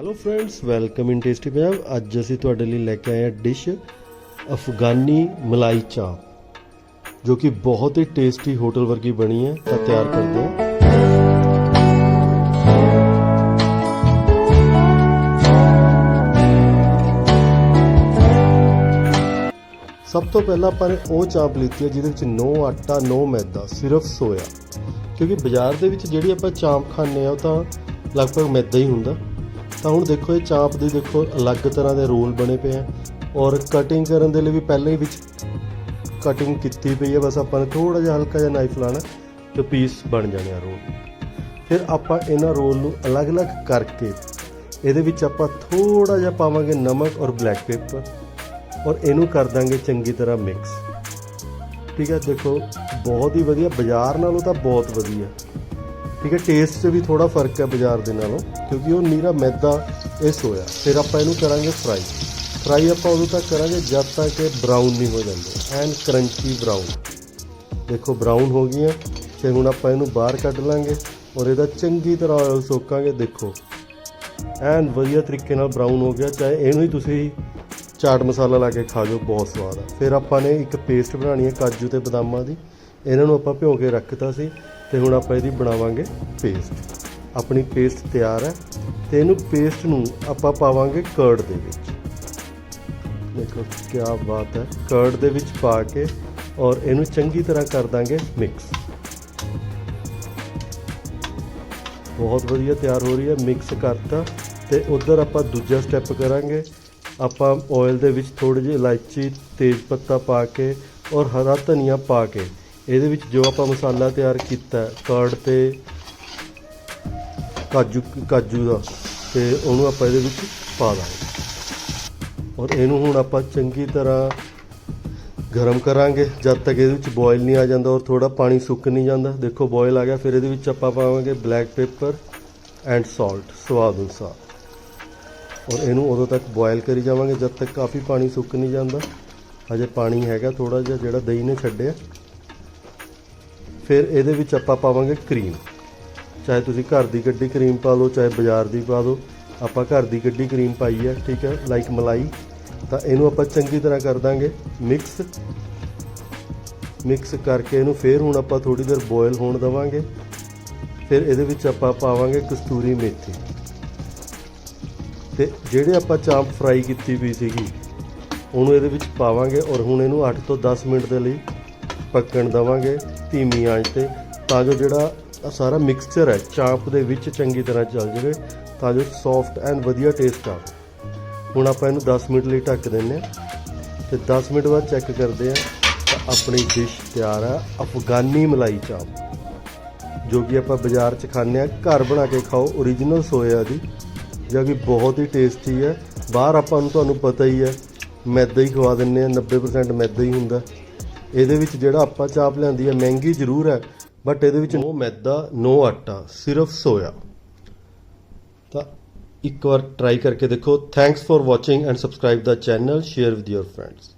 Hello friends welcome in tasty Punjab ਅੱਜ ਅਸੀਂ ਤੁਹਾਡੇ ਲਈ ਲੈ ਕੇ ਆਏ ਹਾਂ ਡਿਸ਼ ਅਫਗਾਨੀ ਮਲਾਈ ਚਾਪ, ਜੋ ਕਿ ਬਹੁਤ ਹੀ ਟੇਸਟੀ ਹੋਟਲ ਵਰਗੀ ਬਣੀ ਹੈ, ਤਾਂ ਤਿਆਰ ਕਰਦੇ ਹਾਂ। ਸਭ ਤੋਂ ਪਹਿਲਾਂ ਆਪਾਂ ਨੇ ਉਹ ਚਾਪ ਲਿੱਤੀ ਹੈ, ਜਿਹਦੇ ਵਿੱਚ ਨੋ ਆਟਾ, ਨੋ ਮੈਦਾ, ਸਿਰਫ ਸੋਇਆ। ਕਿਉਂਕਿ ਬਾਜ਼ਾਰ ਦੇ ਵਿੱਚ ਜਿਹੜੀ ਆਪਾਂ ਚਾਪ ਖਾਂਦੇ ਆ ਉਹ ਤਾਂ ਲਗਭਗ ਮੈਦਾ ਹੀ ਹੁੰਦਾ। ਤਾਂ ਹੁਣ ਦੇਖੋ ਇਹ ਚਾਪ ਦੇ ਦੇਖੋ ਅਲੱਗ ਤਰ੍ਹਾਂ ਦੇ ਰੋਲ ਬਣੇ ਪਏ ਆ ਔਰ ਕਟਿੰਗ ਕਰਨ ਦੇ ਲਈ ਵੀ ਪਹਿਲਾਂ ਹੀ ਵਿੱਚ ਕਟਿੰਗ ਕੀਤੀ ਪਈ ਹੈ ਬਸ ਆਪਾਂ ਨੇ ਥੋੜਾ ਜਿਹਾ ਹਲਕਾ ਜਿਹਾ ਨਾਈਫ ਲਾਣਾ ਤੇ ਪੀਸ ਬਣ ਜਾਣੇ ਆ ਰੋਲ ਫਿਰ ਆਪਾਂ ਇਹਨਾਂ ਰੋਲ ਨੂੰ ਅਲੱਗ-ਅਲੱਗ ਕਰਕੇ ਇਹਦੇ ਵਿੱਚ ਆਪਾਂ ਥੋੜਾ ਜਿਹਾ ਪਾਵਾਂਗੇ ਨਮਕ ਔਰ ਬਲੈਕ ਪੇਪਰ ਔਰ ਇਹਨੂੰ ਕਰ ਦਾਂਗੇ ਚੰਗੀ ਤਰ੍ਹਾਂ ਮਿਕਸ ਠੀਕ ਹੈ ਦੇਖੋ ਬਹੁਤ ਹੀ ਵਧੀਆ, ਬਾਜ਼ਾਰ ਨਾਲੋਂ ਤਾਂ ਬਹੁਤ ਵਧੀਆ। ਠੀਕ ਹੈ ਟੇਸਟ 'ਚ ਵੀ ਥੋੜਾ ਫ਼ਰਕ ਹੈ ਬਾਜ਼ਾਰ ਦੇ ਨਾਲੋਂ, ਕਿਉਂਕਿ ਉਹ ਨੀਰਾ ਮੈਦਾ ਇਹ ਸੋਇਆ। ਫਿਰ ਆਪਾਂ ਇਹਨੂੰ ਕਰਾਂਗੇ ਫਰਾਈ ਫਰਾਈ ਆਪਾਂ ਉਦੋਂ ਤੱਕ ਕਰਾਂਗੇ ਜਦ ਤੱਕ ਇਹ ਬਰਾਊਨ ਨਹੀਂ ਹੋ ਜਾਂਦੇ, ਐਨ ਕਰੰਚੀ ਬਰਾਊਨ ਦੇਖੋ ਬਰਾਊਨ ਹੋ ਗਈਆਂ ਤੇ ਹੁਣ ਆਪਾਂ ਇਹਨੂੰ ਬਾਹਰ ਕੱਢ ਲਾਂਗੇ ਔਰ ਇਹਦਾ ਚੰਗੀ ਤਰ੍ਹਾਂ ਆਇਲ ਸੋਕਾਂਗੇ, ਦੇਖੋ। ਐਨ ਵਧੀਆ ਤਰੀਕੇ ਨਾਲ ਬਰਾਊਨ ਹੋ ਗਿਆ, ਚਾਹੇ ਇਹਨੂੰ ਹੀ ਤੁਸੀਂ ਚਾਟ ਮਸਾਲਾ ਲਾ ਕੇ ਖਾ ਜਾਓ, ਬਹੁਤ ਸਵਾਦ ਆ। ਫਿਰ ਆਪਾਂ ਨੇ ਇੱਕ ਪੇਸਟ ਬਣਾਉਣੀ ਹੈ, ਕਾਜੂ ਤੇ ਬਦਾਮਾਂ ਦੀ। ਇਹਨਾਂ ਨੂੰ ਆਪਾਂ ਭਿਓ ਕੇ ਰੱਖਤਾ ਸੀ। ਤੇ ਹੁਣ ਆਪਾਂ ਇਹਦੀ ਬਣਾਵਾਂਗੇ ਪੇਸਟ ਆਪਣੀ ਪੇਸਟ ਤਿਆਰ ਹੈ ਤੇ ਇਹਨੂੰ ਪੇਸਟ ਨੂੰ ਆਪਾਂ ਪਾਵਾਂਗੇ ਕਰਡ ਦੇ ਵਿੱਚ। ਦੇਖੋ ਕੀ ਬਾਤ ਹੈ ਕਰਡ ਦੇ ਵਿੱਚ ਪਾ ਕੇ ਔਰ ਇਹਨੂੰ ਚੰਗੀ ਤਰ੍ਹਾਂ ਕਰ ਦਾਂਗੇ ਮਿਕਸ ਬਹੁਤ ਵਧੀਆ ਤਿਆਰ ਹੋ ਰਹੀ ਹੈ ਮਿਕਸ ਕਰਤਾ ਤੇ ਉਧਰ ਆਪਾਂ ਦੂਜਾ ਸਟੈਪ ਕਰਾਂਗੇ। ਆਪਾਂ ਆਇਲ ਦੇ ਵਿੱਚ ਥੋੜੀ ਜਿਹੀ ਇਲਾਇਚੀ, ਤੇਜ ਪੱਤਾ ਪਾ ਕੇ ਔਰ ਹਰਾ ਧਨੀਆ ਪਾ ਕੇ ਇਹਦੇ ਵਿੱਚ ਜੋ ਆਪਾਂ ਮਸਾਲਾ ਤਿਆਰ ਕੀਤਾ, ਕਰਡ ਤੇ ਕਾਜੂ ਕਾਜੂ ਦਾ, ਤੇ ਉਹਨੂੰ ਆਪਾਂ ਇਹਦੇ ਵਿੱਚ ਪਾ ਦਾਂਗੇ। ਔਰ ਇਹਨੂੰ ਹੁਣ ਆਪਾਂ ਚੰਗੀ ਤਰ੍ਹਾਂ ਗਰਮ ਕਰਾਂਗੇ। ਜਦ ਤੱਕ ਇਹਦੇ ਵਿੱਚ ਬੋਇਲ ਨਹੀਂ ਆ ਜਾਂਦਾ ਔਰ ਥੋੜਾ ਪਾਣੀ ਸੁੱਕ ਨਹੀਂ ਜਾਂਦਾ। ਦੇਖੋ ਬੋਇਲ ਆ ਗਿਆ, ਫਿਰ ਇਹਦੇ ਵਿੱਚ ਆਪਾਂ ਪਾਵਾਂਗੇ ਬਲੈਕ ਪੇਪਰ ਐਂਡ ਸਾਲਟ ਸਵਾਦ ਅਨੁਸਾਰ। ਔਰ ਇਹਨੂੰ ਉਦੋਂ ਤੱਕ ਬੋਇਲ ਕਰੀ ਜਾਵਾਂਗੇ, ਜਦ ਤੱਕ ਕਾਫੀ ਪਾਣੀ ਸੁੱਕ ਨਹੀਂ ਜਾਂਦਾ। ਹਜੇ ਪਾਣੀ ਹੈਗਾ ਥੋੜਾ ਜਿਹਾ, ਜਿਹੜਾ ਦਹੀਂ ਨੇ ਛੱਡਿਆ। ਫਿਰ ਇਹਦੇ ਵਿੱਚ ਆਪਾਂ ਪਾਵਾਂਗੇ ਕਰੀਮ ਚਾਹੇ ਤੁਸੀਂ ਘਰ ਦੀ ਗੱਡੀ ਕਰੀਮ ਪਾ ਲਓ, ਚਾਹੇ ਬਾਜ਼ਾਰ ਦੀ ਪਾ ਦਿਓ ਆਪਾਂ ਘਰ ਦੀ ਗੱਡੀ ਕਰੀਮ ਪਾਈ ਹੈ, ਠੀਕ ਹੈ ਲਾਈਕ ਮਲਾਈ। ਤਾਂ ਇਹਨੂੰ ਆਪਾਂ ਚੰਗੀ ਤਰ੍ਹਾਂ ਕਰ ਦਾਂਗੇ ਮਿਕਸ ਮਿਕਸ ਕਰਕੇ ਇਹਨੂੰ ਫੇਰ ਹੁਣ ਆਪਾਂ ਥੋੜੀ ਦੇਰ ਬੋਇਲ ਹੋਣ ਦਵਾਂਗੇ। ਫਿਰ ਇਹਦੇ ਵਿੱਚ ਆਪਾਂ ਪਾਵਾਂਗੇ ਕਸਤੂਰੀ ਮੇਥੀ। ਤੇ ਜਿਹੜੇ ਆਪਾਂ ਚਾਂਪ ਫਰਾਈ ਕੀਤੀ ਵੀ ਸੀਗੀ, ਉਹਨੂੰ ਇਹਦੇ ਵਿੱਚ ਪਾਵਾਂਗੇ ਔਰ ਹੁਣ ਇਹਨੂੰ 8 ਤੋਂ 10 ਮਿੰਟ ਦੇ ਲਈ ਪੱਕਣ ਦਵਾਂਗੇ ਧੀਮੀ ਆਂਚ ਤੇ, ਤਾਂ ਜੋ ਜਿਹੜਾ ਆਹ ਸਾਰਾ ਮਿਕਸਚਰ ਹੈ, ਚਾਂਪ ਦੇ ਵਿੱਚ ਚੰਗੀ ਤਰ੍ਹਾਂ ਚੱਲ ਜਾਵੇ, ਤਾਂ ਜੋ ਸੌਫਟ ਐਂਡ ਵਧੀਆ ਟੇਸਟ ਆ। ਹੁਣ ਆਪਾਂ ਇਹਨੂੰ 10 ਮਿੰਟ ਲਈ ਢੱਕ ਦਿੰਨੇ ਆ ਤੇ 10 ਮਿੰਟ ਬਾਅਦ ਚੈੱਕ ਕਰਦੇ ਆ ਤਾਂ ਆਪਣੀ ਡਿਸ਼ ਤਿਆਰ ਆ, ਅਫਗਾਨੀ ਮਲਾਈ ਚਾਪ। ਜੋ ਕਿ ਆਪਾਂ ਬਾਜ਼ਾਰ 'ਚ ਖਾਂਦੇ ਆ ਘਰ ਬਣਾ ਕੇ ਖਾਓ origignal ਸੋਇਆ ਦੀ। ਜੋ ਕਿ ਬਹੁਤ ਹੀ ਟੇਸਟੀ ਹੈ। ਬਾਹਰ ਆਪਾਂ ਨੂੰ ਤੁਹਾਨੂੰ ਪਤਾ ਹੀ ਹੈ, ਮੈਦਾ ਹੀ ਖਵਾ ਦਿੰਨੇ ਆ 90% ਮੈਦਾ ਹੀ ਹੁੰਦਾ। ਇਹਦੇ ਵਿੱਚ ਜਿਹੜਾ ਆਪਾਂ ਚਾਪ ਲਿਆਂਦੀ ਹੈ, ਮਹਿੰਗੀ ਜ਼ਰੂਰ ਹੈ ਬਟ ਇਹਦੇ ਵਿੱਚ ਨੋ ਮੈਦਾ, ਨੋ ਆਟਾ, ਸਿਰਫ ਸੋਇਆ। ਤਾਂ ਇੱਕ ਵਾਰ ਟਰਾਈ ਕਰਕੇ ਦੇਖੋ। Thanks for watching and subscribe the channel share with your friends